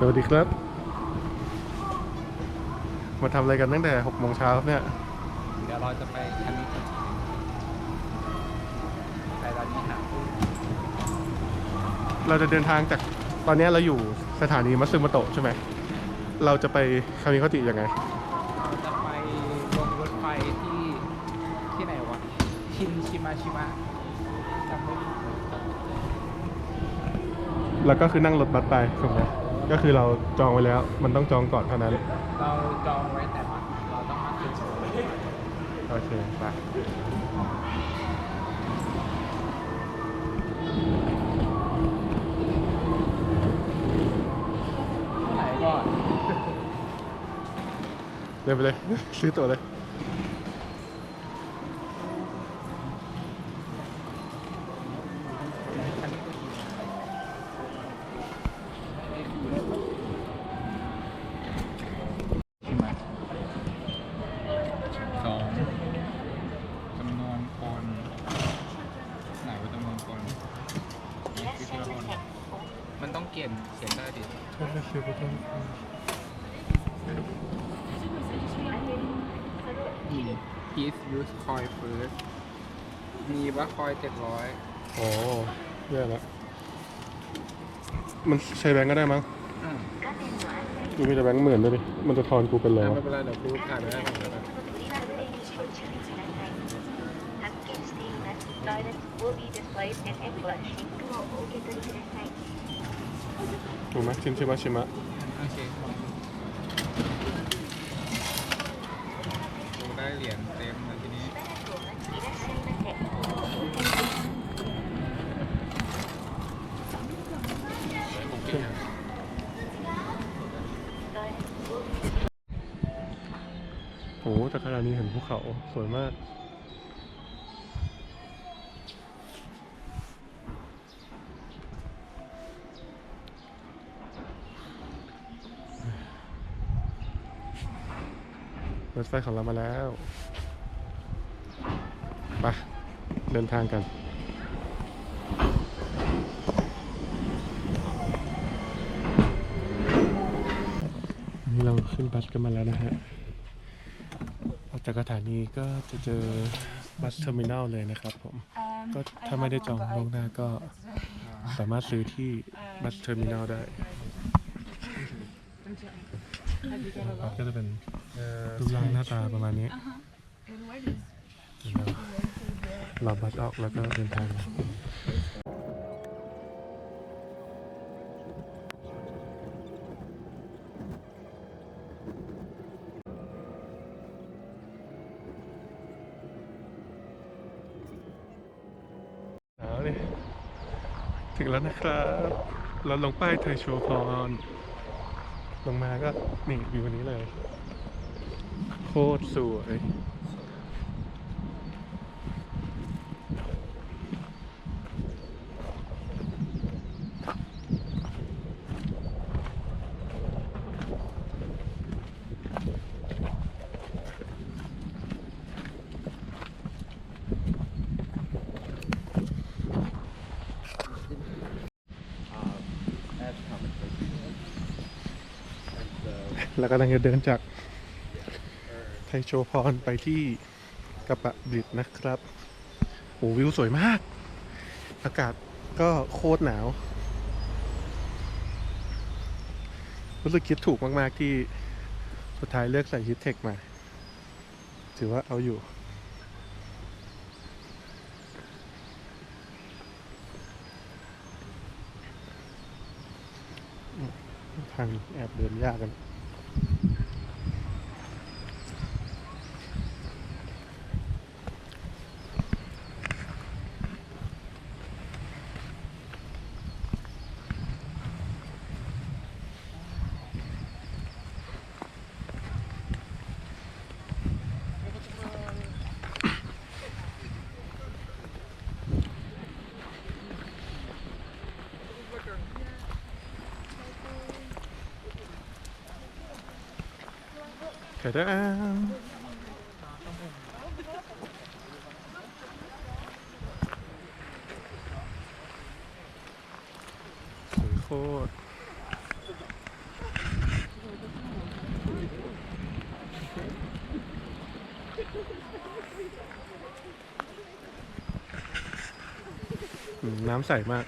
สวัสดีครับ มาทำอะไรกันตั้งแต่หกโมงเช้าครับเนี่ย เดี๋ยวเราจะไปคันนี้ไปร้านนี้หาผู้เราจะเดินทางจากตอนนี้เราอยู่สถานีมัตสึโมโตะใช่ไหม เราจะไปคามิคติยังไง เราจะไปลงรถไฟที่ที่ไหนวะ ชินชิมาชิมะจำไม่ได้แล้วก็คือนั่งรถบัสไปถูกไหม ก็คือเราจองไว้แล้ว มันต้องจองก่อนเท่านั้น เราจองไว้แต่ว่าเราต้องมาขึ้นรถไฟโอเคไปไหนก่อน เดินไปเลย ซื้อตั๋วเลย คันนี้ก็ดีชิมะสองจำนวนคนไหนว่าจำนวนคนนี่คือที่ละคนมันต้องเขียนเขียนได้ดิ Please use coin first มีว่าคอยเจ็ดร้อย โอ้แย่แล้วมันใช้แบงก์ก็ได้มั้งกูมีแต่แบงก์หมื่นด้วยดิมันจะทอนกูเป็นแล้วไม่เป็นไรเดี๋ยวกูขาดไม่อนนะถูกไหมชิมชิมะชิมะโอเคได้เหรียญเต็มเลย ภูเขาสวยมาก รถไฟของเรามาแล้วไปเดินทางกันนี่เราขึ้นบัสกันมาแล้วนะฮะ จากสถานีก็จะเจอบัสเทอร์มินัลเลยนะครับผม ก็ถ้าไม่ได้จองล่วงหน้าก็สามารถซื้อที่บัสเทอร์มินัลได้บัสก็จะเป็นรูปร่างหน้าตาประมาณนี้เดี๋ยวเรารอบัสออกแล้วก็เดินทาง เอาเลยถึง แล้วนะครับ เราลงป้ายไทยโชว์พรลงมาก็นี่วิวนี้เลย โคตรสวย แล้วกำลังจะเดินจากไทโชพรไปที่กระปะบิดนะครับโอ้วิวสวยมาก อากาศก็โคตรหนาว รู้สึกคิดถูกมาก ๆ ที่สุดท้ายเลือกใส่ฮิตเทคมา ถือว่าเอาอยู่ ทางแอบเดินยากกัน ดาสวยโคตรน้ำใสมาก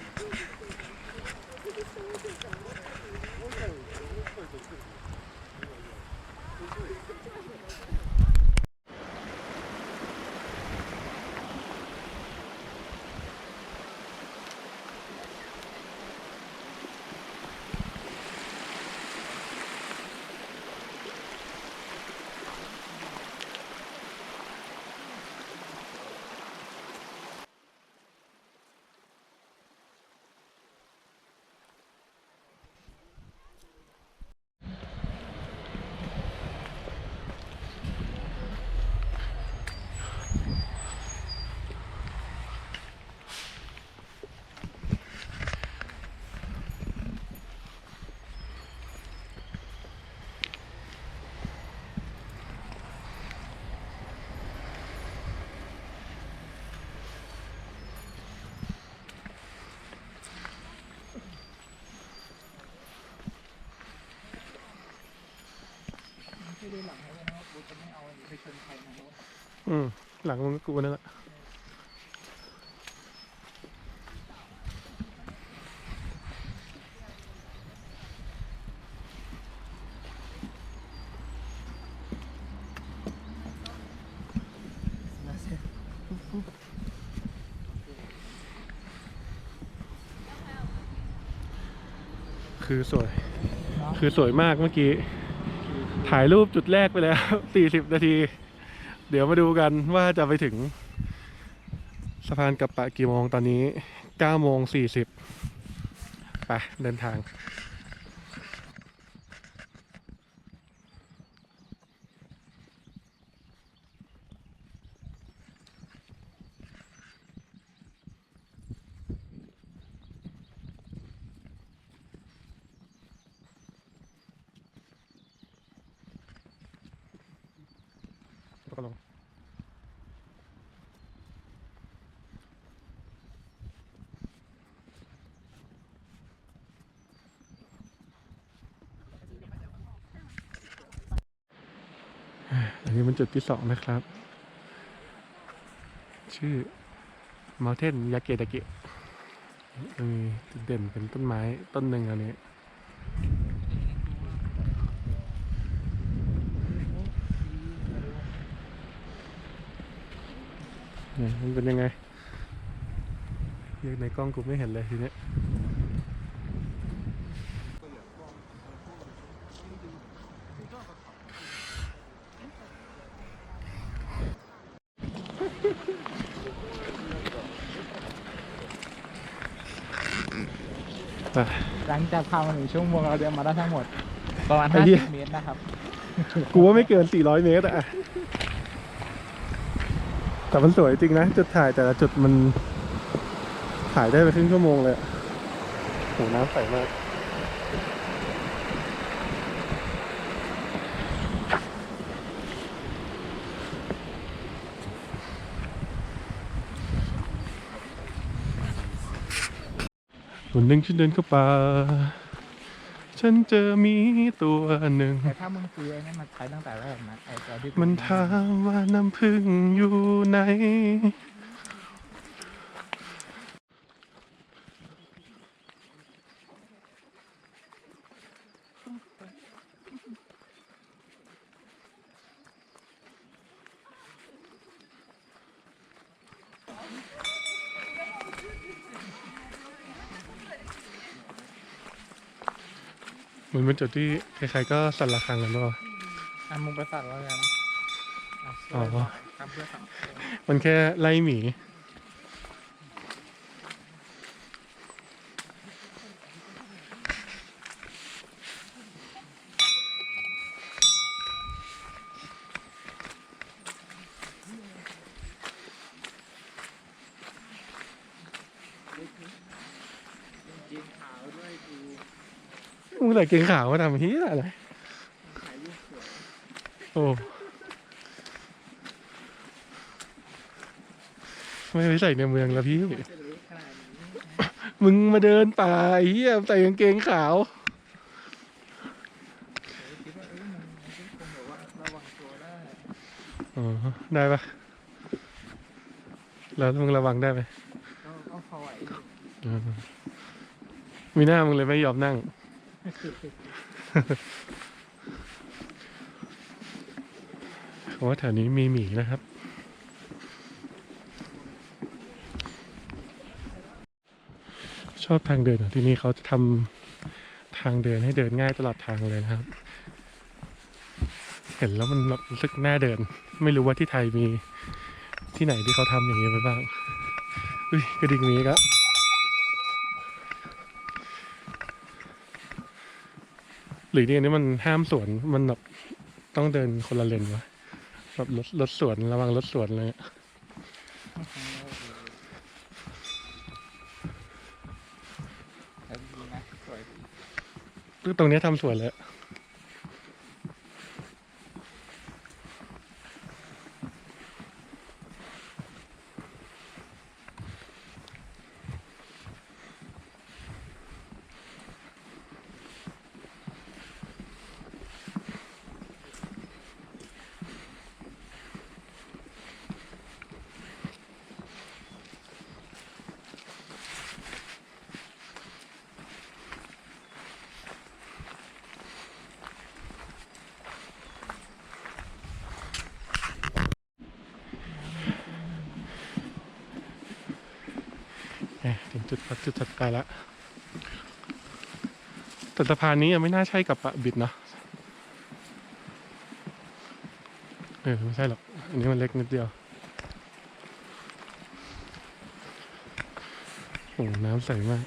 ไม่ได้หลังให้นะบูจะไม่เอาอันนี้ไปชนใครนะอืม หลังมึงก็กูนั่นแหละคือสวย คือสวยมากเมื่อกี้ ถ่ายรูปจุดแรกไปแล้ว 40 นาที เดี๋ยวมาดูกันว่าจะไปถึงสะพานกับปะกี่โมงตอนนี้9โมง40 ไปเดินทาง อันนี้เป็นจุดที่สองนะครับ ชื่อ Mountain y a k e t a k e มีจุดเด่นเป็นต้นไม้ต้นหนึ่งอันนี้นี่มันเป็นยังไงเรียกในกล้องกูไม่เห็นเลยทีเนี้ยอะ หลั งจากพามาหนึ่งชั่วโมงเราเดินมาได้ทั้งหมด ประมาณไอ้เหี้ย50เมตรนะครับ กูว่าไม่เกิน 400 เมตรอะแต่มันสวยจริงนะ จุดถ่ายแต่ละจุดมัน ถ่ายได้ไปครึ่งชั่วโมงเลยอะโหน้ำใสมาก วันหนึ่งฉันเดินเข้าป่า ฉันเจอหมีตัวหนึ่ง แต่ถ้ามึงซื้อไอ้นี่มาใช้ตั้งแต่แรกนะไอ้ตัวที่กูมันถามว่าน้ำพึ่งอยู่ไหน มือนเป็นจุดที่ใครๆก็สั่นระฆังกันด้วยอะมึงไปสั่นแล้วกันอะอ๋อ ทำเพื่อสังคมมันแค่ไล่หมี ยิงขาวด้วยกู มึงใส่เกงขาวมาทำเฮียอะไรโอ้ไม่ไปใส่ในเมืองแล้วพี่ มึงมาเดินป่าเฮียใส่กางเกงขาวคิดว่าเอ้ยมันมันก็คงแบบว่าระวังตัวได้อ๋อ ได้ปะแล้วมึงระวังได้ไหมก็พอไหวอืมมีหน้ามึงเลยไม่ยอมนั่ง เพราะว่าแถวนี้มีหมีนะครับ ชอบทางเดินของที่นี่เขาจะทำทางเดินให้เดินง่ายตลอดทางเลยนะครับ เห็นแล้วมันแบบรู้สึกน่าเดิน ไม่รู้ว่าที่ไทยมีที่ไหนที่เขาทำอย่างนี้ไปบ้างอุ้ยกระดิ่งหมีก็ หรือนี่อันนี้มันห้ามสวนมันแบบต้องเดินคนละเลนวะแบบรถรถสวนระวังรถสวนเลย แล้วดีนะสวยดี ตรงเนี้ยทำสวนเลยเอ๊ะถึงจุดพักจุดถัดไปละ แต่สะพานนี้ยังไม่น่าใช่กับปะบิดนะเออไม่ใช่หรอก อันนี้มันเล็กนิดเดียวโอ้น้ำใสมาก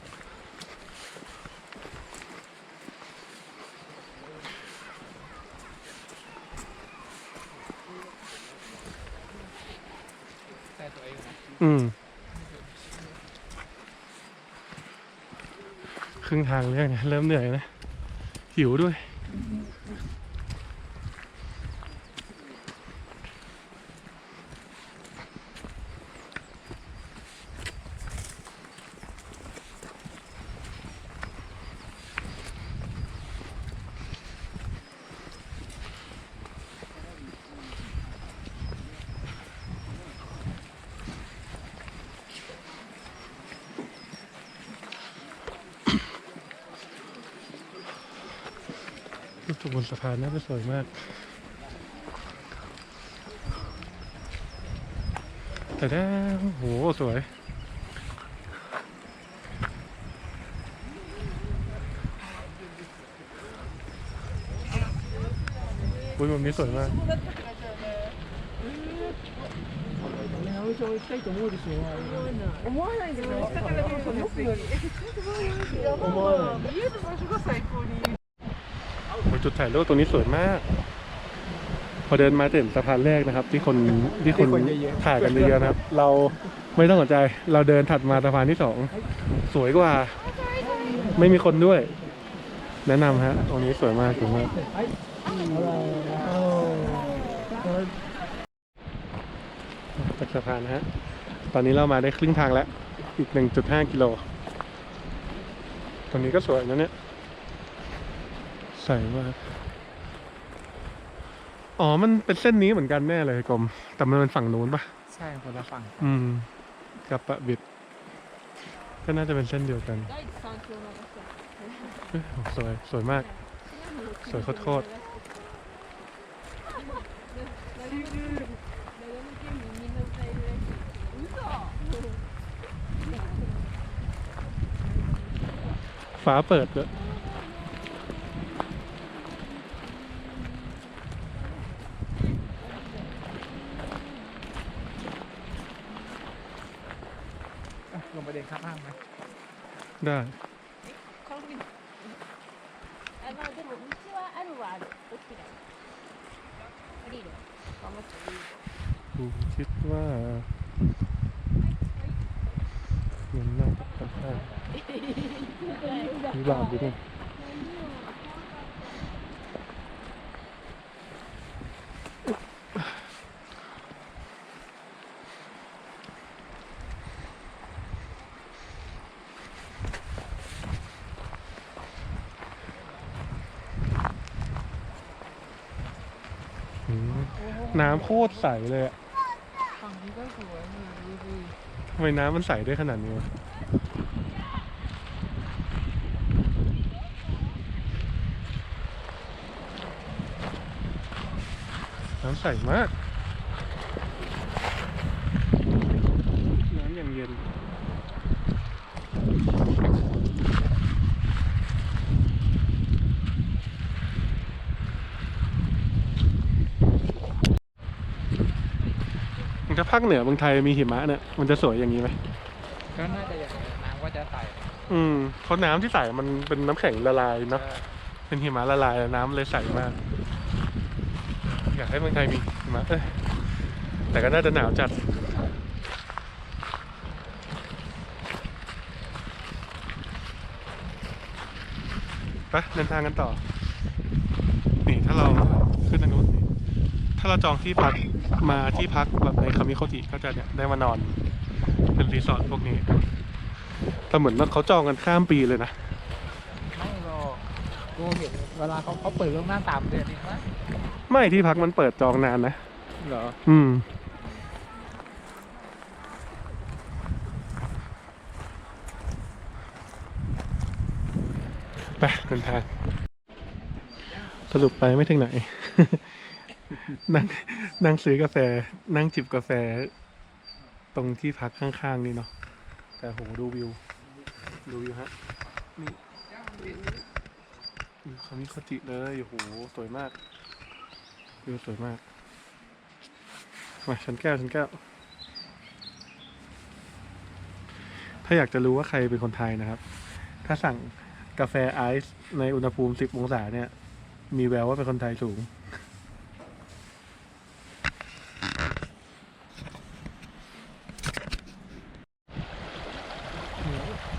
องนะอืม รึ่งทางเรื่องเนี่ยเริ่มเหนื่อยนะหิวด้วย บนสะพานน่าจะสวยมาก แต่ได้โอ้โห สวย อุ้ยมุมนี้สวยมาก 思わないでも下から見ると思ったよりえちょっと思わない見える場所が最高に โอ้ย จุดถ่ายรูปตรงนี้สวยมาก พอเดินมาจะเห็นสะพานแรกนะครับ ที่คนที่คนถ่ายกันเยอะๆนะครับ เราไม่ต้องสนใจ เราเดินถัดมาสะพานที่สองสวยกว่า ไม่มีคนด้วย แนะนำฮะตรงนี้สวยมากสวยมากจากสะพานนะฮะ ตอนนี้เรามาได้ครึ่งทางแล้ว อีก 1.5 กิโล ตรงนี้ก็สวยนะเนี่ย ใสมากอ๋อ มันเป็นเส้นนี้เหมือนกันแน่เลยกลมแต่มันเป็นฝั่งนู้นปะใช่คนละฝั่งอืม กับปะบิด ก็น่าจะเป็นเส้นเดียวกันเอ้ยสวย สวยมาก สวยโคตรๆฟ้าเปิดด้วย อะลงไป เดินข้ามห้างไหมได้ผมคิดว่ามันน่าจะค่อนข้างวิบากอยู่นี่ น้ำโคตรใสเลยอะฝั่งนี้ก็สวยทำไมน้ำมันใสได้ขนาดนี้วะน้ำใสมาก น้ำอย่างเย็น ถ้า ภาคเหนือเมืองไทยมีหิมะเนี่ยมันจะสวยอย่างนี้ไหมก็น่าจะอย่างนั้นน้ำก็จะใสอืมเพราะน้ำที่ใสมันเป็นน้ำแข็งละลายเนาะเป็นหิมะละลายน้ำเลยใสมาก อยากให้เมืองไทยมีหิมะเอ้ยแต่ก็น่าจะหนาวจัด ไปเดินทางกันต่อ นี่ถ้าเราขึ้นทางนู้นนี่ ถ้าเราจองที่พักมาที่พักแบบในคามิโคติก็จะเนี่ยได้มานอน เป็นรีสอร์ทพวกนี้แต่เหมือนว่าเขาจองกันข้ามปีเลยนะไม่หรอกกูเห็นเวลาเขาเขาเปิดล่วงหน้าสามเดือนนี่มั้ยไม่ที่พักมันเปิดจองนานนะเหรออืมไปเดินทางสรุปไปไม่ถึงไหน นั่งนั่งซื้อกาแฟ นั่งจิบกาแฟ ตรงที่พักข้างๆนี่เนาะแต่โหดูวิว ดูวิวฮะนี่อืมเขามีโคจิเลยโอ้โหสวยมากวิวสวยมากมาชั้นแก้วชั้นแก้ว ถ้าอยากจะรู้ว่าใครเป็นคนไทยนะครับ ถ้าสั่งกาแฟไอซ์ในอุณหภูมิ 10 องศาเนี่ย มีแววว่าเป็นคนไทยสูง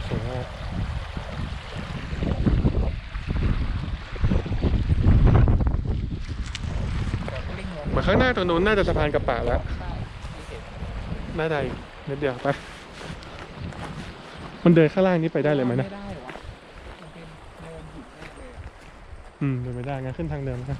สวยมาก แต่ก็ลิงงง เหมือนข้างหน้า ตรงนู้นน่าจะสะพานกระปะแล้วใช่ที่เห็นน่าได้นิดเดียวไปมันเดินข้างล่างนี้ไปได้เลยไหมนะไม่ได้วะมันเป็นเนินหินแน่เลยอะอืมเดินไม่ได้งั้นขึ้นทางเดิมแล้วกัน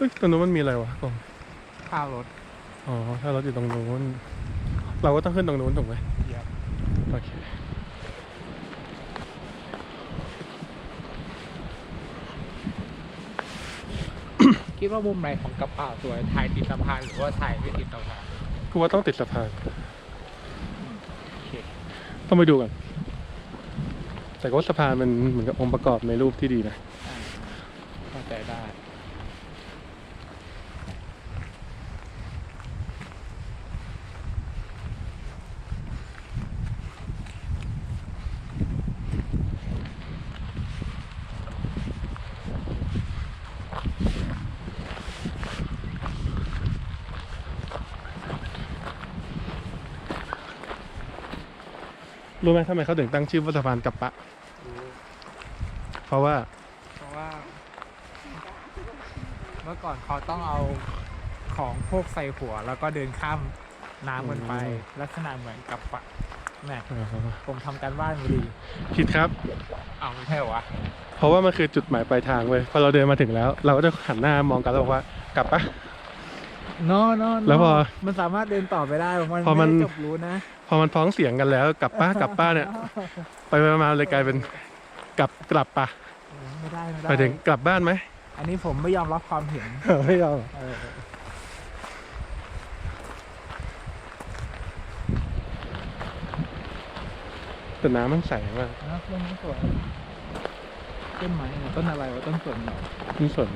อ้ยตรงนู้นมันมีอะไรวะตรงข้าวรถ อ๋อ ถ้ารถอยู่ตรงนู้น เราก็ต้องขึ้นตรงนู้นถูกไหมเหยียบโอเค คิดว่ามุมไหนของกระเป๋าสวย ถ่ายติดสะพานหรือว่าถ่ายไม่ติดสะพานกูว่าต้องติดสะพาน โอเคต้องไปดูก่อนแต่ก็ว่าสะพานมันเหมือนกับองค์ประกอบในรูปที่ดีนะอ่าเข้าใจได้ รู้ไหมทำไมเขาถึงตั้งชื่อว่าสะพานกับปะ เพราะว่าเพราะว่า เมื่อก่อนเขาต้องเอาของพวกใส่หัว แล้วก็เดินข้ามน้ำกันไปอืมลักษณะเหมือนกับปะแหม่อ๋อผมทำการบ้านมาดีผิดครับอ้าวไม่ใช่เหรอวะเพราะว่ามันคือจุดหมายปลายทางเว้ยพอเราเดินมาถึงแล้ว เราก็จะหันหน้ามองกันแล้วบอกว่ากลับปะ โนโนแล้วพอมันสามารถเดินต่อไปได้มันพอมันไได้จบรู้นะ พอมันพ้องเสียงกันแล้วกลับป้ากลับป้าเนี่ย ไปไปมาๆเลยกลายเป็นกลับกลับปะไม่ได้ไม่ไปได้ถึงกลับบ้านไหมอันนี้ผมไม่ยอมรับความเห็นไม่ยอมเออแต่น้ำมันใสมากนะต้นนี้สวยต้นไม้เนี่ยต้นอะไรวะต้นสนเหรอนี่สน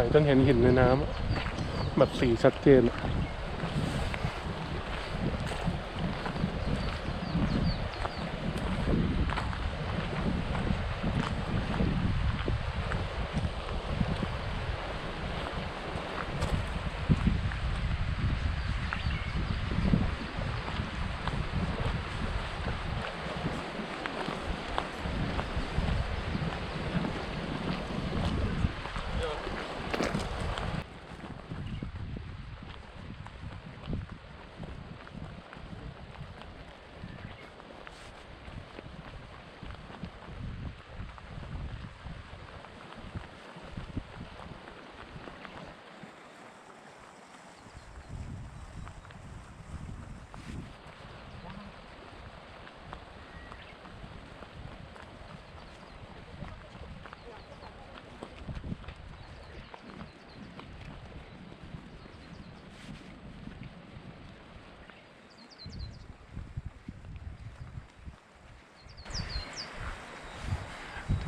ใสจนเห็นหินในน้ำแบบสีชัดเจนอะ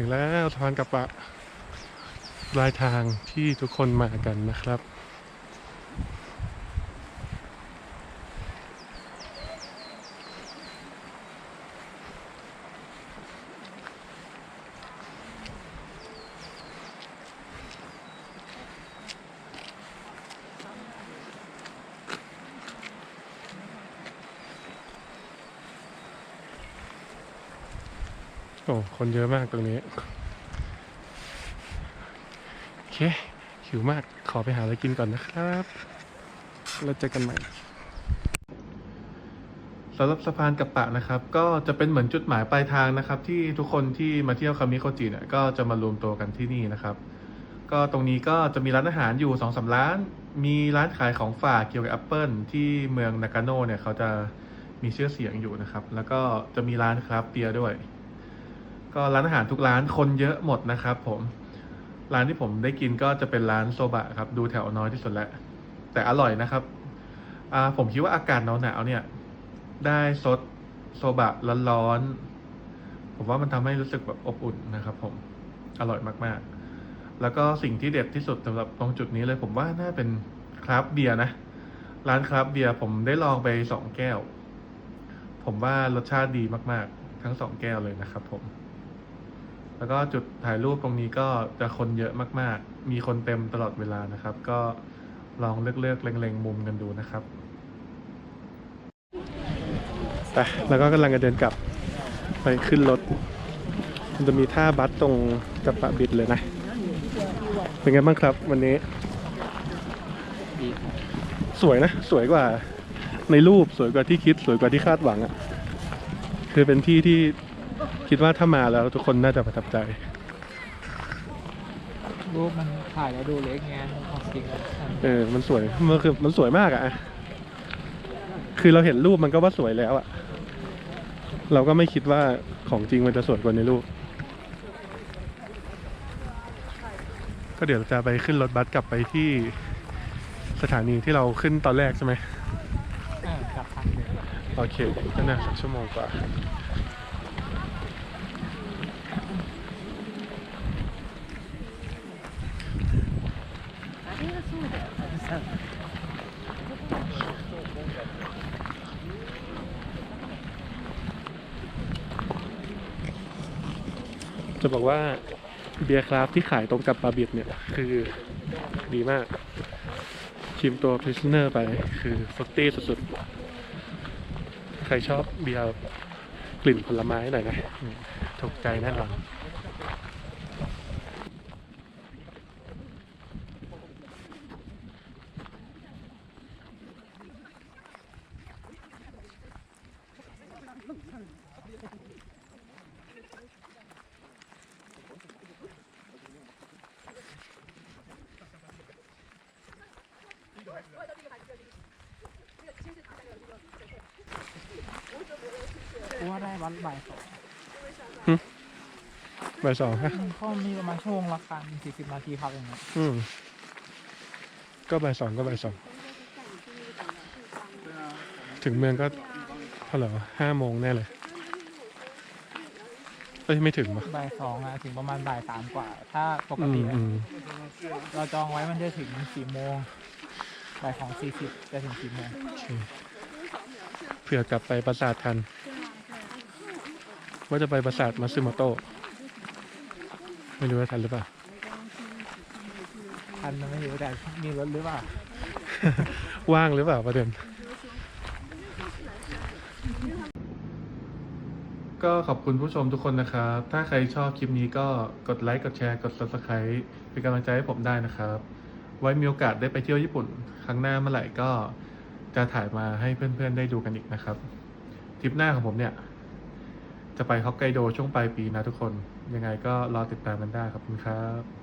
ถึงแล้วทานกลับปะปลายทางที่ทุกคนมากันนะครับ อ้คนเยอะมากตรงนี้ โอเค หิวมากขอไปหาอะไรกินก่อนนะครับ แล้วเจอกันใหม่สำหรับสะพานกับปะนะครับ ก็จะเป็นเหมือนจุดหมายปลายทางนะครับ ที่ทุกคนที่มาเที่ยวคามิโคจิเนี่ยก็จะมารวมตัวกันที่นี่นะครับ ก็ตรงนี้ก็จะมีร้านอาหารอยู่สองสาร้าน มีร้านขายของฝากเกี่ยวกับแอปเปิลที่เมืองนากาโน่เนี่ยเขาจะมีชื่อเสียงอยู่นะครับ แล้วก็จะมีร้านคราฟเบียร์ด้วย ก็ร้านอาหารทุกร้านคนเยอะหมดนะครับผม ร้านที่ผมได้กินก็จะเป็นร้านโซบะครับ ดูแถวน้อยที่สุดแล้ว แต่อร่อยนะครับผมคิดว่าอากาศหนาวๆเนี่ย ได้ซดโซบะร้อนๆผมว่ามันทำให้รู้สึกแบบอบอุ่นนะครับ ผมอร่อยมากๆ แล้วก็สิ่งที่เด็ดที่สุดสำหรับตรงจุดนี้เลย ผมว่าน่าเป็นคราฟเบียร์นะ ร้านคราฟเบียร์ผมได้ลองไปสองแก้ว ผมว่ารสชาติดีมากๆ ทั้งสองแก้วเลยนะครับผม แล้วก็จุดถ่ายรูปตรงนี้ก็จะคนเยอะมากๆ มีคนเต็มตลอดเวลานะครับ ก็ลองเลือกๆเล็งๆมุมกันดูนะครับไปแล้วก็กำลังจะเดินกลับไปขึ้นรถ มันจะมีท่าบัสตรงกับปะบิดเลยนะ เป็นไงบ้างครับวันนี้ สวยนะ สวยกว่าในรูปสวยกว่าที่คิดสวยกว่าที่คาดหวังอะ่ะ คือเป็นที่ที่ คิดว่าถ้ามาแล้วทุกคนน่าจะประทับใจ รูปมันถ่ายแล้วดูเล็กไงของจริงอะเออ มันสวย มันคือมันสวยมากอะ่ะคือเราเห็นรูปมันก็ว่าสวยแล้วอะ่ะเราก็ไม่คิดว่าของจริงมันจะสวยกว่าในรูป ก็เดี๋ยวจะไปขึ้นรถบัสกลับไปที่สถานีที่เราขึ้นตอนแรกใช่ไหมเออกลับทางเดิม โอเคก็น่าสักชั่วโมงกว่า บอกว่าเบียร์คราฟที่ขายตรงกับบาบิดเนี่ย คือดีมาก ชิมตัว Prisoner ไปคือฟรุตตี้สุดๆ ใครชอบเบียร์กลิ่นผลไม้หน่อยนะอืมถูกใจแน่นอน กูว่าได้วันบ่ายสอง บ่ายสองฮะก็มีประมาณชั่วโมงละคันสี่สิบนาทีพักอย่างเงี้ยอืมก็บ่ายสองก็บ่ายสองถึงเมืองก็เท่าไหร่วะห้าโมงแน่เลยเอ้ยไม่ถึงวะบ่ายสองอะถึงประมาณบ่ายสามกว่า ถ้าปกอืติมอะอืมเราจองไว้มันจะถึงสี่โมงบ่ายสองสี่สิบจะถึงสี่โมงโอเคเผื่อกลับไปปราสาททัน ว่าจะไปปราสาทมัตสึโมโตะ ไม่รู้ว่าทันหรือเปล่า ทันมันไม่รู้แต่มีรถหรือเปล่า ว่างหรือเปล่าประเด็น ก็ขอบคุณผู้ชมทุกคนนะครับ ถ้าใครชอบคลิปนี้ก็กดไลค์ กดแชร์ กด subscribe เป็นกำลังใจให้ผมได้นะครับ ไว้มีโอกาสได้ไปเที่ยวญี่ปุ่น ครั้งหน้าเมื่อไหร่ก็จะถ่ายมาให้เพื่อนๆได้ดูกันอีกนะครับทริปหน้าของผมเนี่ย จะไปฮอกไกโดช่วงปลายปีนะทุกคน ยังไงก็รอติดตามกันได้ขอบคุณครับ